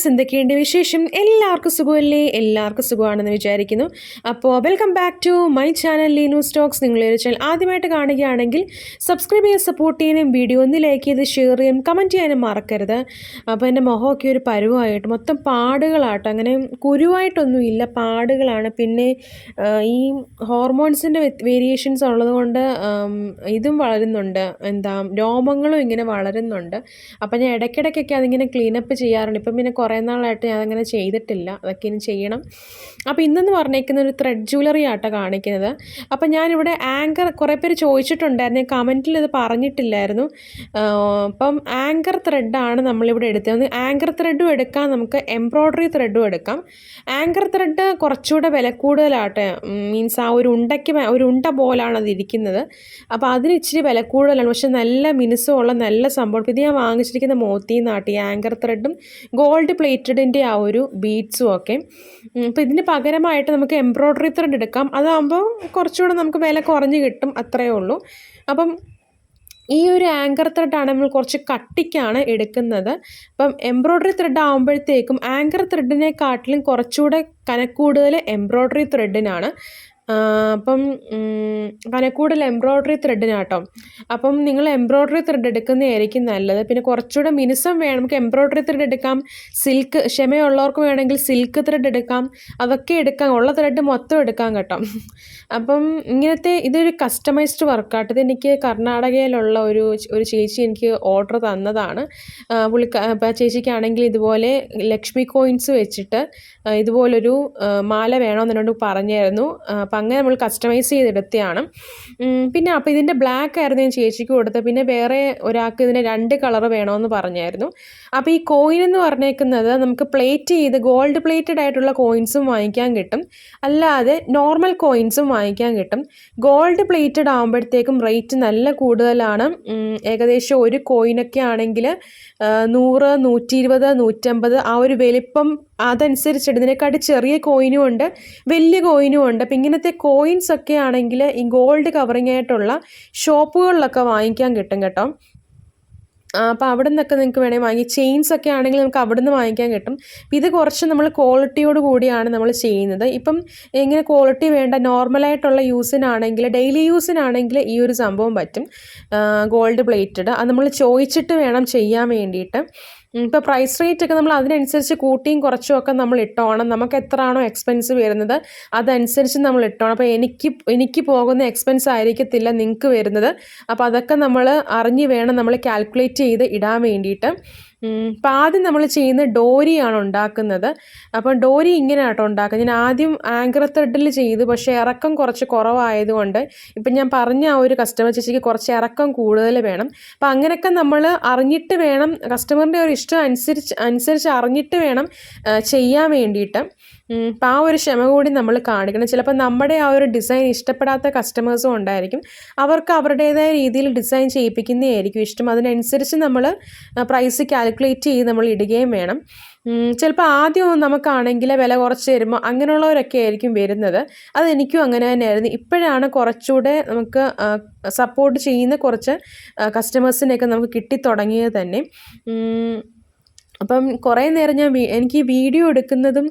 Gauss എന്തൊക്കെയുണ്ട് വിശേഷം? എല്ലാവർക്കും സുഖമല്ലേ? എല്ലാവർക്കും സുഖമാണെന്ന് വിചാരിക്കുന്നു. അപ്പോൾ welcome back to my channel Leenu stocks നിങ്ങൾ ചാനൽ ആദ്യമായിട്ട് കാണുകയാണെങ്കിൽ സബ്സ്ക്രൈബ് ചെയ്ത് സപ്പോർട്ട് ചെയ്യാനും വീഡിയോ ഒന്ന് ലൈക്ക് ചെയ്ത് ഷെയർ ചെയ്യാനും കമന്റ് ചെയ്യാനും മറക്കരുത്. അപ്പോൾ എന്റെ മുഖമൊക്കെ ഒരു പരുവായിട്ട് മൊത്തം പാടുകളാട്ടോ. അങ്ങനെ കുരുവായിട്ടൊന്നും ഇല്ല പാടുകളാണ്. പിന്നെ ഈ ഹോർമോൺസിന്റെ വേരിയേഷൻസ് ഉള്ളതുകൊണ്ട് ഇതും വളരുന്നുണ്ട്. എന്താ രോമങ്ങളും ഇങ്ങനെ വളരുന്നുണ്ട്. അപ്പോൾ ഞാൻ ഇടയ്ക്കിടയ്ക്കൊക്കെ അതിങ്ങനെ ക്ലീനപ്പ് ചെയ്യാറുണ്ട്. ഇപ്പം പിന്നെ കുറേ നാളായിട്ട് ഞാൻ അങ്ങനെ ചെയ്തിട്ടില്ല. അതൊക്കെ ഇനി ചെയ്യണം. അപ്പോൾ ഇന്നെന്ന് പറഞ്ഞേക്കുന്ന ഒരു ത്രെഡ് ജ്വല്ലറി ആട്ടോ കാണിക്കുന്നത്. അപ്പോൾ ഞാനിവിടെ ആങ്കർ കുറേ പേര് ചോദിച്ചിട്ടുണ്ടായിരുന്നു. കമന്റിൽ ഇത് പറഞ്ഞിട്ടില്ലായിരുന്നു. അപ്പം ആങ്കർ ത്രെഡാണ് നമ്മളിവിടെ എടുത്തത്. ആങ്കർ ത്രെഡും എടുക്കാം. നമുക്ക് എംബ്രോയ്ഡറി ത്രെഡും എടുക്കാം. ആങ്കർ ത്രെഡ് കുറച്ചുകൂടെ വില കൂടുതലാട്ടെ. മീൻസ് ആ ഒരു ഉണ്ടയ്ക്ക് ഒരു ഉണ്ട പോലാണ് അത് ഇരിക്കുന്നത്. അപ്പോൾ അതിന് ഇച്ചിരി വില കൂടുതലാണ്. പക്ഷെ നല്ല മിനുസമുള്ള നല്ല സംഭവം. ഇത് ഞാൻ വാങ്ങിച്ചിരിക്കുന്ന മോത്തി നാട്ടി ആങ്കർ ത്രെഡും ഗോൾഡ് പ്ലേറ്റഡിന്റെ ആ ഒരു ബീഡ്സും ഒക്കെ. അപ്പോൾ ഇതിന് പകരമായിട്ട് നമുക്ക് എംബ്രോയ്ഡറി ത്രെഡ് എടുക്കാം. അതാകുമ്പോൾ കുറച്ചുകൂടെ നമുക്ക് വില കുറഞ്ഞ് കിട്ടും അത്രയേ ഉള്ളൂ. അപ്പം ഈ ഒരു ആങ്കർ ത്രെഡാണ് നമ്മൾ കുറച്ച് കട്ടിക്കാണ് എടുക്കുന്നത്. അപ്പം എംബ്രോയ്ഡറി ത്രെഡ് ആകുമ്പോഴത്തേക്കും ആങ്കർ ത്രെഡിനെക്കാട്ടിലും കുറച്ചുകൂടെ കനക്കൂടുതൽ എംബ്രോയ്ഡറി ത്രെഡിനാണ് അപ്പം ഉം, എംബ്രോയ്ഡറി എംബ്രോയ്ഡറി ത്രെഡിനാട്ടോ അപ്പം നിങ്ങൾ എംബ്രോയ്ഡറി ത്രെഡ് എടുക്കുന്നതായിരിക്കും നല്ലത്. പിന്നെ കുറച്ചുകൂടെ മിനുസം വേണം. നമുക്ക് എംബ്രോയ്ഡറി ത്രെഡ് എടുക്കാം. സിൽക്ക് ക്ഷമയുള്ളവർക്ക് വേണമെങ്കിൽ സിൽക്ക് ത്രെഡ് എടുക്കാം. അതൊക്കെ എടുക്കാം. ഉള്ള ത്രെഡ് മൊത്തം എടുക്കാം കേട്ടോ. അപ്പം ഇങ്ങനത്തെ ഇതൊരു കസ്റ്റമൈസ്ഡ് വർക്കാട്ട് ഇതെനിക്ക് കർണാടകയിലുള്ള ഒരു ഒരു ചേച്ചി എനിക്ക് ഓർഡർ തന്നതാണ്. പുള്ളിക്ക ചേച്ചിക്കാണെങ്കിൽ ഇതുപോലെ ലക്ഷ്മി കോയിൻസ് വെച്ചിട്ട് ഇതുപോലൊരു മാല വേണമെന്ന് പറഞ്ഞായിരുന്നു. അപ്പം അങ്ങനെ നമ്മൾ കസ്റ്റമൈസ് ചെയ്തെടുത്തതാണ് പിന്നെ അപ്പോൾ ഇതിന്റെ ബ്ലാക്ക് ആയിരുന്നു ഞാൻ ചേച്ചിക്ക് കൊടുത്തത്. പിന്നെ വേറെ ഒരാൾക്ക് ഇതിന് രണ്ട് കളർ വേണമെന്ന് പറഞ്ഞായിരുന്നു. അപ്പോൾ ഈ കോയിൻ എന്ന് പറഞ്ഞേക്കുന്നത് നമുക്ക് പ്ലേറ്റ് ചെയ്ത് ഗോൾഡ് പ്ലേറ്റഡ് ആയിട്ടുള്ള കോയിൻസും വാങ്ങിക്കാൻ കിട്ടും. അല്ലാതെ നോർമൽ കോയിൻസും വാങ്ങിക്കാൻ കിട്ടും. ഗോൾഡ് പ്ലേറ്റഡ് ആകുമ്പോഴത്തേക്കും റേറ്റ് നല്ല കൂടുതലാണ്. ഏകദേശം ഒരു കോയിനൊക്കെ ആണെങ്കിൽ നൂറ് നൂറ്റി ഇരുപത് നൂറ്റമ്പത് ആ ഒരു വലിപ്പം അതനുസരിച്ചിട്ട് ഇതിനെക്കാട്ടി ചെറിയ കോയിനും ഉണ്ട് വലിയ കോയിനും ഉണ്ട്. അപ്പം ഇങ്ങനത്തെ കോയിൻസ് ഒക്കെ ആണെങ്കിൽ ഈ ഗോൾഡ് കവറിങ് ആയിട്ടുള്ള ഷോപ്പുകളിലൊക്കെ വാങ്ങിക്കാൻ കിട്ടും കേട്ടോ. അപ്പോൾ അവിടെ നിന്നൊക്കെ നിങ്ങൾക്ക് വേണമെങ്കിൽ വാങ്ങി ചെയിൻസ് ഒക്കെ ആണെങ്കിൽ നമുക്ക് അവിടെ നിന്ന് വാങ്ങിക്കാൻ കിട്ടും. ഇത് കുറച്ച് നമ്മൾ ക്വാളിറ്റിയോട് കൂടിയാണ് നമ്മൾ ചെയ്യുന്നത്. ഇപ്പം ഇങ്ങനെ ക്വാളിറ്റി വേണ്ട നോർമലായിട്ടുള്ള യൂസിനാണെങ്കിൽ ഡെയിലി യൂസിനാണെങ്കിൽ ഈ ഒരു സംഭവം പറ്റും. ഗോൾഡ് പ്ലേറ്റഡ് അത് നമ്മൾ ചോദിച്ചിട്ട് വേണം ചെയ്യാൻ വേണ്ടിയിട്ട്. ഇപ്പോൾ പ്രൈസ് റേറ്റ് ഒക്കെ നമ്മൾ അതിനനുസരിച്ച് കൂട്ടിയും കുറച്ചും ഒക്കെ നമ്മൾ ഇട്ടോണം. നമുക്ക് എത്രയാണോ എക്സ്പെൻസ് വരുന്നത് അതനുസരിച്ച് നമ്മൾ ഇട്ടോണം. അപ്പോൾ എനിക്ക് എനിക്ക് പോകുന്ന എക്സ്പെൻസ് ആയിരിക്കത്തില്ല നിങ്ങൾക്ക് വരുന്നത്. അപ്പോൾ അതൊക്കെ നമ്മൾ അറിഞ്ഞ് വേണം നമ്മൾ കാൽക്കുലേറ്റ് ചെയ്ത് ഇടാൻ വേണ്ടിയിട്ട്. അപ്പം ആദ്യം നമ്മൾ ചെയ്യുന്ന ഡോരിയാണ് ഉണ്ടാക്കുന്നത്. അപ്പം ഡോരി ഇങ്ങനെ ആട്ടോ ഉണ്ടാക്കുന്നത് ഞാൻ ആദ്യം ആങ്കർ ത്രെഡിൽ ചെയ്തു പക്ഷേ ഇറക്കം കുറച്ച് കുറവായതുകൊണ്ട് ഇപ്പം ഞാൻ പറഞ്ഞ ആ ഒരു കസ്റ്റമർ ചേച്ചിക്ക് കുറച്ച് ഇറക്കം കൂടുതൽ വേണം. അപ്പം അങ്ങനെയൊക്കെ നമ്മൾ അറിഞ്ഞിട്ട് വേണം കസ്റ്റമറിന്റെ ഒരു ഇഷ്ടം അനുസരിച്ച് അനുസരിച്ച് അറിഞ്ഞിട്ട് വേണം ചെയ്യാൻ വേണ്ടിയിട്ട്. അപ്പം ആ ഒരു ക്ഷമ കൂടി നമ്മൾ കാണിക്കണം. ചിലപ്പോൾ നമ്മുടെ ആ ഒരു ഡിസൈൻ ഇഷ്ടപ്പെടാത്ത കസ്റ്റമേഴ്സും ഉണ്ടായിരിക്കും. അവർക്ക് അവരുടേതായ രീതിയിൽ ഡിസൈൻ ചെയ്യിപ്പിക്കുന്നതായിരിക്കും ഇഷ്ടം. അതിനനുസരിച്ച് നമ്മൾ പ്രൈസ് കാൽക്കുലേറ്റ് ചെയ്ത് നമ്മൾ ഇടുകയും വേണം. ചിലപ്പോൾ ആദ്യം നമുക്കാണെങ്കിൽ വില കുറച്ച് തരുമ്പോൾ അങ്ങനെയുള്ളവരൊക്കെ ആയിരിക്കും വരുന്നത്. അതെനിക്കും അങ്ങനെ തന്നെയായിരുന്നു. ഇപ്പോഴാണ് കുറച്ചുകൂടെ നമുക്ക് സപ്പോർട്ട് ചെയ്യുന്ന കുറച്ച് കസ്റ്റമേഴ്സിനെയൊക്കെ നമുക്ക് കിട്ടിത്തുടങ്ങിയത് തന്നെ. അപ്പം കുറേ നേരം ഞാൻ എനിക്ക് വീഡിയോ എടുക്കുന്നതും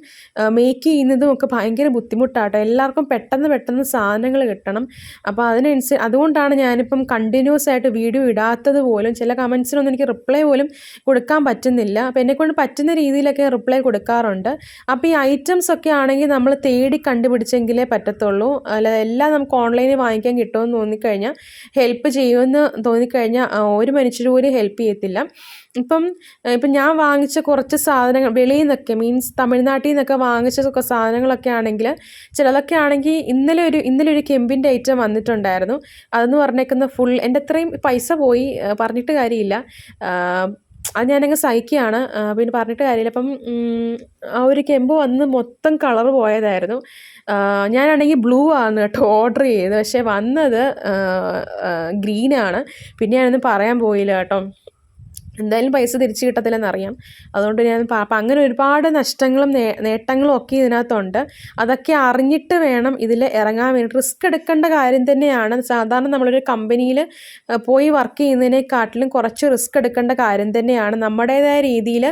മേക്ക് ചെയ്യുന്നതും ഒക്കെ ഭയങ്കര ബുദ്ധിമുട്ടാട്ടോ. എല്ലാവർക്കും പെട്ടെന്ന് പെട്ടെന്ന് സാധനങ്ങൾ കിട്ടണം. അപ്പോൾ അതിനനുസരിച്ച് അതുകൊണ്ടാണ് ഞാനിപ്പം കണ്ടിന്യൂസ് ആയിട്ട് വീഡിയോ ഇടാത്തത് പോലും ചില കമൻസിനൊന്നും എനിക്ക് റിപ്ലൈ പോലും കൊടുക്കാൻ പറ്റുന്നില്ല. അപ്പോൾ എന്നെക്കൊണ്ട് പറ്റുന്ന രീതിയിലൊക്കെ റിപ്ലൈ കൊടുക്കാറുണ്ട്. അപ്പോൾ ഈ ഐറ്റംസ് ഒക്കെ ആണെങ്കിൽ നമ്മൾ തേടി കണ്ടുപിടിച്ചെങ്കിലേ പറ്റത്തുള്ളൂ. അല്ലാതെ എല്ലാം നമുക്ക് ഓൺലൈനിൽ വാങ്ങിക്കാൻ കിട്ടുമെന്ന് തോന്നിക്കഴിഞ്ഞാൽ ഹെൽപ്പ് ചെയ്യുമെന്ന് തോന്നിക്കഴിഞ്ഞാൽ ഒരു മനുഷ്യർ പോലും ഹെൽപ്പ് ചെയ്യത്തില്ല. ഇപ്പം ഇപ്പം ഞാൻ വാങ്ങിച്ച കുറച്ച് സാധനങ്ങൾ വെളിയിൽ നിന്നൊക്കെ മീൻസ് തമിഴ്നാട്ടിൽ നിന്നൊക്കെ വാങ്ങിച്ച സാധനങ്ങളൊക്കെ ആണെങ്കിൽ ചിലതൊക്കെ ആണെങ്കിൽ ഇന്നലെ ഒരു ഇന്നലെ ഒരു കെമ്പിന്റെ ഐറ്റം വന്നിട്ടുണ്ടായിരുന്നു. അതെന്ന് പറഞ്ഞേക്കുന്ന ഫുൾ എന്റെ അത്രയും പൈസ പോയി പറഞ്ഞിട്ട് കാര്യമില്ല. അത് ഞാനങ്ങ് സഹിക്കുകയാണ്. പിന്നെ പറഞ്ഞിട്ട് കാര്യമില്ല. അപ്പം ആ ഒരു കെമ്പ് വന്ന് മൊത്തം കളർ പോയതായിരുന്നു. ഞാനാണെങ്കിൽ ബ്ലൂ ആണ് കേട്ടോ ഓർഡർ ചെയ്തത്. പക്ഷേ വന്നത് ഗ്രീനാണ് പിന്നെ ഞാനൊന്നും പറയാൻ പോയില്ല കേട്ടോ. എന്തായാലും പൈസ തിരിച്ചു കിട്ടത്തില്ലെന്നറിയാം. അതുകൊണ്ട് ഞാൻ അപ്പം അങ്ങനെ ഒരുപാട് നഷ്ടങ്ങളും നേട്ടങ്ങളും ഒക്കെ ഇതിനകത്തുണ്ട്. അതൊക്കെ അറിഞ്ഞിട്ട് വേണം ഇതിൽ ഇറങ്ങാൻ വേണ്ടി. റിസ്ക് എടുക്കേണ്ട കാര്യം തന്നെയാണ്. സാധാരണ നമ്മളൊരു കമ്പനിയിൽ പോയി വർക്ക് ചെയ്യുന്നതിനെക്കാട്ടിലും കുറച്ച് റിസ്ക് എടുക്കേണ്ട കാര്യം തന്നെയാണ്. നമ്മുടേതായ രീതിയിൽ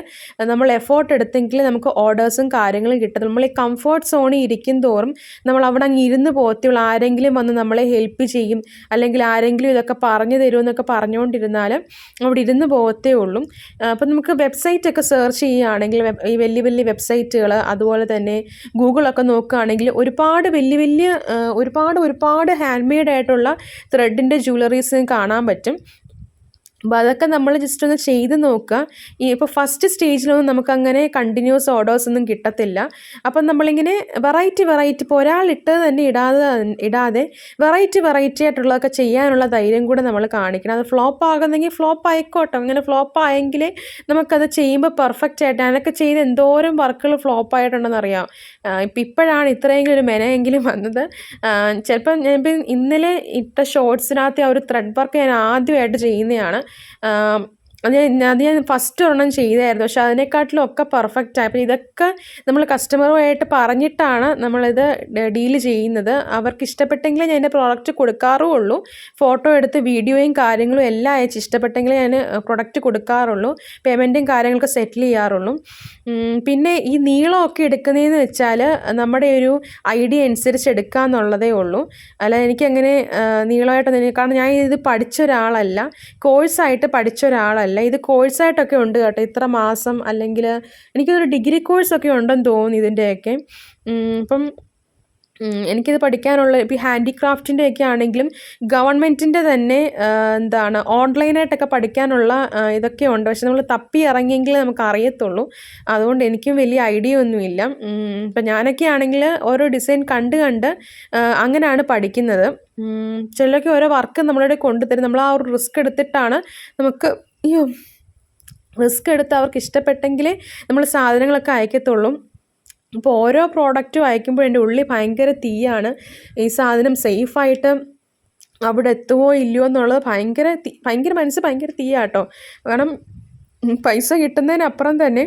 നമ്മൾ എഫേർട്ട് എടുത്തെങ്കിൽ നമുക്ക് ഓർഡേഴ്സും കാര്യങ്ങളും കിട്ടും നമ്മൾ ഈ കംഫർട്ട് സോണിൽ ഇരിക്കും തോറും നമ്മൾ അവിടെ അങ്ങ് ഇരുന്ന് പോകത്തുള്ളൂ. ആരെങ്കിലും വന്ന് നമ്മളെ ഹെൽപ്പ് ചെയ്യും. അല്ലെങ്കിൽ ആരെങ്കിലും ഇതൊക്കെ പറഞ്ഞു തരുമെന്നൊക്കെ പറഞ്ഞുകൊണ്ടിരുന്നാൽ അവിടെ ഇരുന്ന് പോകത്തേ ഉള്ളൂ. അപ്പം നമുക്ക് വെബ്സൈറ്റ് ഒക്കെ സെർച്ച് ചെയ്യുകയാണെങ്കിൽ ഈ വലിയ വലിയ വെബ്സൈറ്റുകൾ അതുപോലെ തന്നെ ഗൂഗിളൊക്കെ നോക്കുകയാണെങ്കിൽ ഒരുപാട് വലിയ വലിയ ഒരുപാട് ഒരുപാട് ഹാൻഡ് മെയ്ഡ് ആയിട്ടുള്ള ത്രെഡിന്റെ ജ്വല്ലറീസ് കാണാൻ പറ്റും. അപ്പോൾ അതൊക്കെ നമ്മൾ ജസ്റ്റ് ഒന്ന് ചെയ്ത് നോക്കുക ഈ ഇപ്പോൾ ഫസ്റ്റ് സ്റ്റേജിലൊന്നും നമുക്കങ്ങനെ കണ്ടിന്യൂസ് ഓർഡേഴ്സ് ഒന്നും കിട്ടത്തില്ല. അപ്പം നമ്മളിങ്ങനെ വെറൈറ്റി വെറൈറ്റി ഇപ്പോൾ ഒരാളിട്ടത് തന്നെ ഇടാതെ ഇടാതെ വെറൈറ്റി വെറൈറ്റി ആയിട്ടുള്ളതൊക്കെ ചെയ്യാനുള്ള ധൈര്യം കൂടെ നമ്മൾ കാണിക്കണം. അത് ഫ്ലോപ്പ് ആകുന്നെങ്കിൽ ഫ്ലോപ്പ് ആയിക്കോട്ടെ. അങ്ങനെ ഫ്ലോപ്പ് ആയെങ്കിലേ നമുക്കത് ചെയ്യുമ്പോൾ പെർഫെക്റ്റ് ആയിട്ട് അതിനൊക്കെ ചെയ്ത് എന്തോരം വർക്കുകൾ ഫ്ലോപ്പ് ആയിട്ടുണ്ടെന്ന് അറിയാം. ഇപ്പം ഇപ്പോഴാണ് ഇത്രയെങ്കിലും ഒരു മെനയെങ്കിലും വന്നത്. ചിലപ്പം ഞാൻ ഇന്നലെ ഇട്ട ഷോർട്സിനകത്ത് ആ ഒരു ത്രെഡ് വർക്ക് ഞാൻ ആദ്യമായിട്ട് ചെയ്യുന്നതാണ്. um, അത് ഞാൻ അത് ഞാൻ ഫസ്റ്റ് ഒരെണ്ണം ചെയ്തായിരുന്നു. പക്ഷെ അതിനെക്കാട്ടിലും ഒക്കെ പെർഫെക്റ്റ് ആയി. അപ്പോൾ ഇതൊക്കെ നമ്മൾ കസ്റ്റമറുമായിട്ട് പറഞ്ഞിട്ടാണ് നമ്മളിത് ഡീൽ ചെയ്യുന്നത്. അവർക്ക് ഇഷ്ടപ്പെട്ടെങ്കിൽ ഞാൻ എന്റെ പ്രോഡക്റ്റ് കൊടുക്കാറുള്ളൂ. ഫോട്ടോ എടുത്ത് വീഡിയോയും കാര്യങ്ങളും എല്ലാം അയച്ച് ഇഷ്ടപ്പെട്ടെങ്കിൽ ഞാൻ പ്രൊഡക്റ്റ് കൊടുക്കാറുള്ളൂ. പേയ്മെന്റും കാര്യങ്ങളൊക്കെ സെറ്റിൽ ചെയ്യാറുള്ളൂ. പിന്നെ ഈ നീളമൊക്കെ എടുക്കുന്നതെന്ന് വെച്ചാൽ നമ്മുടെ ഒരു ഐഡിയ അനുസരിച്ച് എടുക്കുക എന്നുള്ളതേ ഉള്ളൂ. അല്ല എനിക്കങ്ങനെ നീളമായിട്ടൊന്നും കാരണം ഞാൻ ഇത് പഠിച്ച ഒരാളല്ല. കോഴ്സായിട്ട് പഠിച്ച ഒരാളല്ല. അല്ല ഇത് കോഴ്സായിട്ടൊക്കെ ഉണ്ട് കേട്ടോ. ഇത്ര മാസം അല്ലെങ്കിൽ എനിക്കൊരു ഡിഗ്രി കോഴ്സൊക്കെ ഉണ്ടെന്ന് തോന്നുന്നു ഇതിന്റെയൊക്കെ. ഇപ്പം എനിക്കിത് പഠിക്കാനുള്ള ഇപ്പോൾ ഹാൻഡിക്രാഫ്റ്റിന്റെ ഒക്കെ ആണെങ്കിലും ഗവൺമെന്റിന്റെ തന്നെ എന്താണ് ഓൺലൈനായിട്ടൊക്കെ പഠിക്കാനുള്ള ഇതൊക്കെ ഉണ്ട്. പക്ഷെ നമ്മൾ തപ്പി ഇറങ്ങിയെങ്കിൽ നമുക്ക് അറിയത്തുള്ളൂ. അതുകൊണ്ട് എനിക്കും വലിയ ഐഡിയ ഒന്നുമില്ല ഇപ്പം ഞാനൊക്കെ ആണെങ്കിൽ ഓരോ ഡിസൈൻ കണ്ട് കണ്ട് അങ്ങനെയാണ് പഠിക്കുന്നത്. ചിലരൊക്കെ ഓരോ വർക്ക് നമ്മളുടെ കൊണ്ടുതരും. നമ്മൾ ആ ഒരു റിസ്ക് എടുത്തിട്ടാണ് നമുക്ക് അയ്യോ റിസ്ക് എടുത്ത് അവർക്ക് ഇഷ്ടപ്പെട്ടെങ്കിലേ നമ്മൾ സാധനങ്ങളൊക്കെ അയക്കത്തുള്ളൂ. അപ്പോൾ ഓരോ പ്രോഡക്റ്റും അയക്കുമ്പോൾ എന്റെ ഉള്ളിൽ ഭയങ്കര തീയാണ്. ഈ സാധനം സേഫായിട്ട് അവിടെ എത്തുമോ ഇല്ലയോ എന്നുള്ളത് ഭയങ്കര തീ ഭയങ്കര മനസ്സ് ഭയങ്കര തീയാട്ടോ. കാരണം പൈസ കിട്ടുന്നതിനപ്പുറം തന്നെ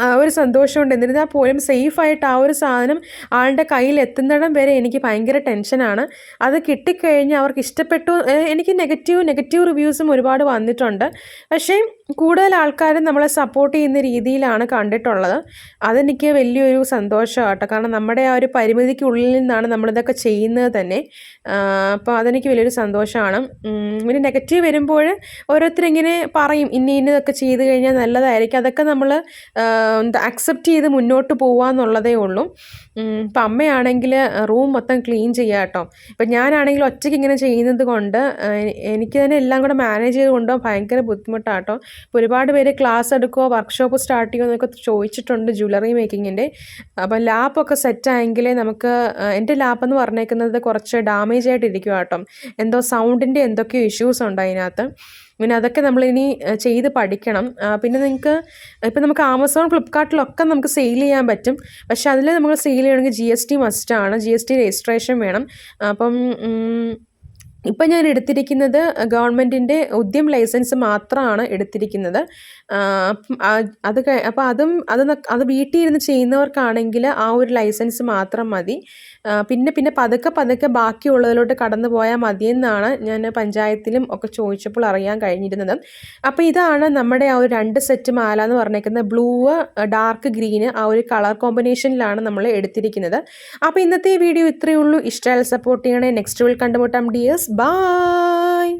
ആ ഒരു സന്തോഷമുണ്ട്. എന്നിരുന്നാൽ പോലും സേഫായിട്ട് ആ ഒരു സാധനം ആളുടെ കയ്യിൽ എത്തുന്നിടം വരെ എനിക്ക് ഭയങ്കര ടെൻഷനാണ്. അത് കിട്ടിക്കഴിഞ്ഞ് അവർക്ക് ഇഷ്ടപ്പെട്ടു. എനിക്ക് നെഗറ്റീവ് നെഗറ്റീവ് റിവ്യൂസും ഒരുപാട് വന്നിട്ടുണ്ട്. പക്ഷേ കൂടുതൽ ആൾക്കാരും നമ്മളെ സപ്പോർട്ട് ചെയ്യുന്ന രീതിയിലാണ് കണ്ടിട്ടുള്ളത്. അതെനിക്ക് വലിയൊരു സന്തോഷമാട്ടോ കാരണം നമ്മുടെ ആ ഒരു പരിമിതിക്കുള്ളിൽ നിന്നാണ് നമ്മളിതൊക്കെ ചെയ്യുന്നത് തന്നെ. അപ്പോൾ അതെനിക്ക് വലിയൊരു സന്തോഷമാണ്. പിന്നെ നെഗറ്റീവ് വരുമ്പോൾ ഓരോരുത്തരിങ്ങനെ പറയും. ഇന്ന ഇന്നതൊക്കെ ചെയ്ത് കഴിഞ്ഞാൽ നല്ലതായിരിക്കും. അതൊക്കെ നമ്മൾ അക്സെപ്റ്റ് ചെയ്ത് മുന്നോട്ട് പോവാന്നുള്ളതേ ഉള്ളൂ. ഇപ്പം അമ്മയാണെങ്കിൽ റൂം മൊത്തം ക്ലീൻ ചെയ്യുക കേട്ടോ ഇപ്പം ഞാനാണെങ്കിൽ ഒറ്റയ്ക്ക് ഇങ്ങനെ ചെയ്യുന്നത് കൊണ്ട് എനിക്ക് തന്നെ എല്ലാം കൂടെ മാനേജ് ചെയ്ത് കൊണ്ടുപോകാൻ ഭയങ്കര ബുദ്ധിമുട്ടാട്ടോ. ഇപ്പോൾ ഒരുപാട് പേര് ക്ലാസ് എടുക്കുമോ വർക്ക്ഷോപ്പ് സ്റ്റാർട്ട് ചെയ്യുമോ എന്നൊക്കെ ചോദിച്ചിട്ടുണ്ട് ജ്വല്ലറി മേക്കിങ്ങിന്റെ അപ്പോൾ ലാപ്പൊക്കെ സെറ്റായെങ്കിലേ നമുക്ക് എന്റെ ലാപ്പ് എന്ന് പറഞ്ഞേക്കുന്നത് കുറച്ച് ഡാമേജ് ആയിട്ടിരിക്കും കേട്ടോ. എന്തോ സൗണ്ടിന്റെ എന്തൊക്കെയോ ഇഷ്യൂസ് ഉണ്ട് അതിനകത്ത്. പിന്നെ അതൊക്കെ നമ്മളിനി ചെയ്ത് പഠിക്കണം. പിന്നെ നിങ്ങൾക്ക് ഇപ്പം നമുക്ക് ആമസോൺ ഫ്ലിപ്കാർട്ടിലൊക്കെ നമുക്ക് സെയിൽ ചെയ്യാൻ പറ്റും. പക്ഷേ അതിൽ നമ്മൾ സെയിൽ ചെയ്യണമെങ്കിൽ ജി എസ് ടി മസ്റ്റാണ് ജി എസ് ടി രജിസ്ട്രേഷൻ വേണം. അപ്പം ഇപ്പം ഞാൻ എടുത്തിരിക്കുന്നത് ഗവൺമെന്റിന്റെ ഉദ്യം ലൈസൻസ് മാത്രമാണ് എടുത്തിരിക്കുന്നത്. അത് അപ്പോൾ അതും അത് അത് വീട്ടിൽ ഇരുന്ന് ചെയ്യുന്നവർക്കാണെങ്കിൽ ആ ഒരു ലൈസൻസ് മാത്രം മതി. പിന്നെ പിന്നെ പതുക്കെ പതുക്കെ ബാക്കിയുള്ളതിലോട്ട് കടന്നു പോയാൽ മതിയെന്നാണ് ഞാൻ പഞ്ചായത്തിലും ഒക്കെ ചോദിച്ചപ്പോൾ അറിയാൻ കഴിഞ്ഞിരുന്നത്. അപ്പോൾ ഇതാണ് നമ്മുടെ ആ ഒരു രണ്ട് സെറ്റ് മാല എന്ന് പറഞ്ഞേക്കുന്നത് ബ്ലൂ ഡാർക്ക് ഗ്രീന് ആ ഒരു കളർ കോമ്പിനേഷനിലാണ് നമ്മൾ എടുത്തിരിക്കുന്നത്. അപ്പോൾ ഇന്നത്തെ വീഡിയോ ഇത്രയേ ഉള്ളൂ. ഇഷ്ടമായാൽ സപ്പോർട്ട് ചെയ്യണേ. നെക്സ്റ്റ് വിൽ കണ്ടുമുട്ടാം. Dears Bye.